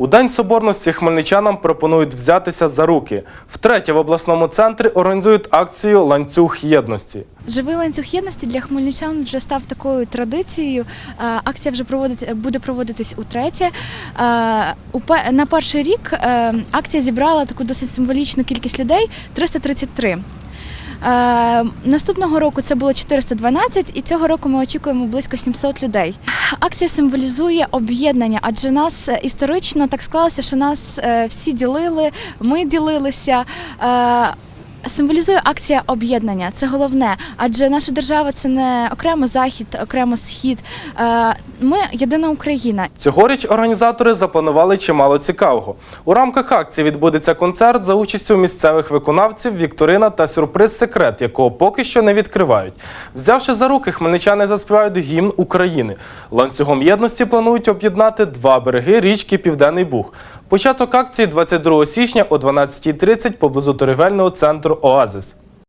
У День Соборності хмельничанам пропонують взятися за руки. Втретє в обласному центрі організують акцію Ланцюг єдності. Живий ланцюг єдності для хмельничан вже став такою традицією. Акція вже буде проводитись утретє. На перший рік е, акція зібрала таку досить символічну кількість людей 333. Е, наступного року це було 412, і цього року ми очікуємо близько 700 людей. Акція символізує об'єднання, адже нас е, історично так склалося, що нас е, всі ділили, ми ділилися. Символізує акція об'єднання. Це головне, адже наша держава це не окремо захід, окремо схід. Е, Ми єдина Україна. Цьогоріч організатори запланували чимало цікавого. У рамках акції відбудеться концерт за участю місцевих виконавців, вікторина та сюрприз-секрет, якого поки що не відкривають. Взявши за руки, хмельничани заспівають гімн України. Ланцюгом єдності планують об'єднати два береги річки Південний Буг. Початок акції 22 січня о 12.30 поблизу торгівельного центру Оазис.